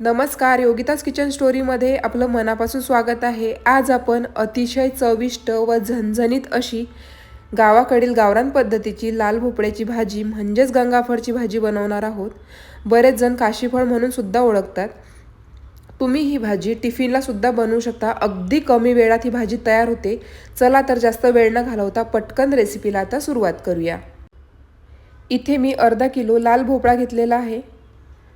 नमस्कार योगिताज किचन स्टोरीमध्ये आपलं मनापासून स्वागत आहे. आज आपण अतिशय चविष्ट व झणझणीत अशी गावाकडील गावरान पद्धतीची लाल भोपळ्याची भाजी म्हणजेच गंगाफळची भाजी बनवणार आहोत. बरेच जण काशीफळ म्हणून सुद्धा ओळखतात. तुम्ही ही भाजी टिफिनला सुद्धा बनवू शकता. अगदी कमी वेळात ही भाजी तयार होते. चला तर जास्त वेळ न घालवता पटकन रेसिपीला आता सुरुवात करूया. इथे मी अर्धा किलो लाल भोपळा घेतलेला आहे.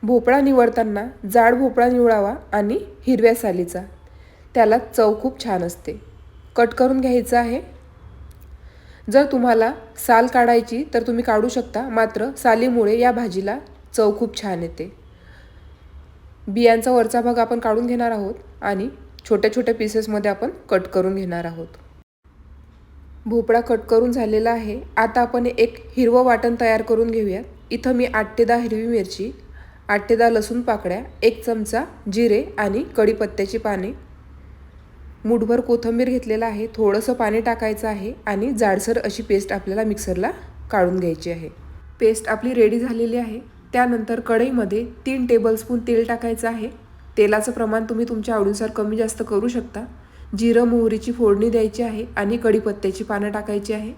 भोपळा निवडताना जाड भोपळा निवडावा आणि हिरव्या सालीचा. त्याला चव खूप छान असते. कट करून घ्यायचं आहे. जर तुम्हाला साल काढायची तर तुम्ही काढू शकता मात्र सालीमुळे या भाजीला चव खूप छान येते. बियांचा वरचा भाग आपण काढून घेणार आहोत आणि छोट्या छोट्या पीसेसमध्ये आपण कट करून घेणार आहोत. भोपळा कट करून झालेला आहे. आता आपण एक हिरवं वाटण तयार करून घेऊयात. इथं मी आठ ते दहा हिरवी मिरची आठ ते दहा लसूण पाकळ्या एक चमचा जिरे आणि कढीपत्त्याची पाने. मुठभर कोथिंबीर घेतलेला आहे थोडंसं पाणी टाकायचं आहे आणि जाडसर अशी पेस्ट आपल्याला मिक्सरला काढून घ्यायची आहे. पेस्ट आपली रेडी झालेली आहे. त्यानंतर कढईमध्ये तीन टेबलस्पून तेल टाकायचं आहे. तेलाचं प्रमाण तुम्ही तुमच्या आवडीनुसार कमी जास्त करू शकता. जिरं मोहरीची फोडणी द्यायची आहे आणि कढीपत्त्याची पानं टाकायची आहे.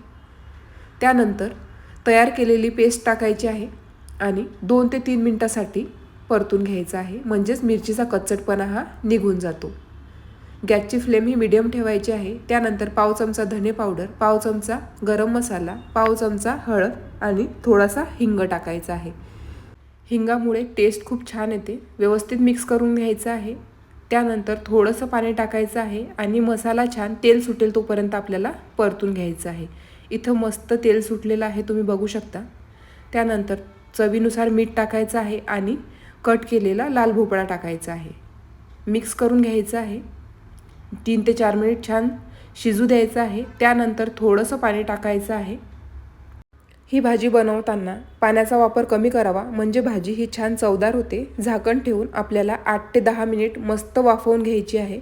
त्यानंतर तयार केलेली पेस्ट टाकायची आहे. आणि दोन ते तीन मिनटासाठी परतून घ्यायचा आहे. म्हणजेच मिरचीचा कच्चटपणा हा निघून जातो. गॅसची फ्लेम ही मिडियम ठेवायची आहे. त्यानंतर पाव चमचा धने पावडर पाव चमचा गरम मसाला पाव चमचा हळद आणि थोडासा हिंग टाकायचा आहे. हिंगामुळे टेस्ट खूप छान येते. व्यवस्थित मिक्स करून घ्यायचं आहे. त्यानंतर थोडंसं पाणी टाकायचं आहे आणि मसाला छान तेल सुटेल तोपर्यंत आपल्याला परतून घ्यायचं आहे. इथं मस्त तेल सुटलेलं आहे तुम्ही बघू शकता. त्यानंतर चवीनुसार मीठ टाकायचं आहे आणि कट केलेला लाल भोपळा टाकायचा आहे. मिक्स करून घ्यायचं आहे. तीन ते चार मिनिट छान शिजू द्यायचं आहे. त्यानंतर थोडंसं पाणी टाकायचं आहे. ही भाजी बनवताना पाण्याचा वापर कमी करावा. म्हणजे भाजी ही छान चवदार होते. झाकण ठेवून आपल्याला आठ ते दहा मिनिट मस्त वाफवून घ्यायची आहे.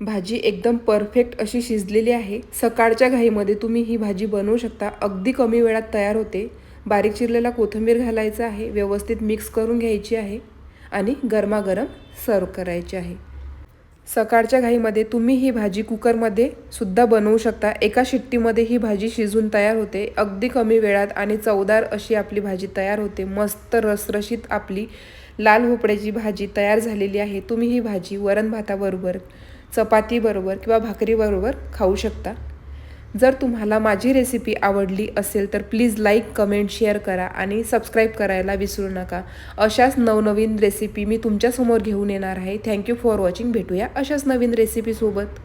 भाजी एकदम परफेक्ट अशी शिजलेली आहे. सकाळच्या घाईमध्ये तुम्ही ही भाजी बनवू शकता. अगदी कमी वेळात तयार होते. बारीक चिरलेला कोथिंबीर घालायचा आहे व्यवस्थित मिक्स करून घ्यायची आहे आणि गरमागरम सर्व करायची आहे. सकाळच्या घाईमध्ये तुम्ही ही भाजी कुकरमध्ये सुद्धा बनवू शकता. एका शिट्टीमध्ये ही भाजी शिजून तयार होते. अगदी कमी वेळात आणि चवदार अशी आपली भाजी तयार होते. मस्त रसरशीत आपली लाल भोपळ्याची भाजी तयार झालेली आहे. तुम्ही ही भाजी वरण भाताबरोबर चपातीबरोबर किंवा भाकरीबरोबर खाऊ शकता. जर तुम्हाला माझी रेसिपी आवडली असेल तर प्लीज लाईक कमेंट शेअर करा आणि सबस्क्राईब करायला विसरू नका. अशाच नवनवीन रेसिपी मी तुमच्यासमोर घेऊन येणार आहे. थँक्यू फॉर वॉचिंग भेटूया अशाच नवीन रेसिपीसोबत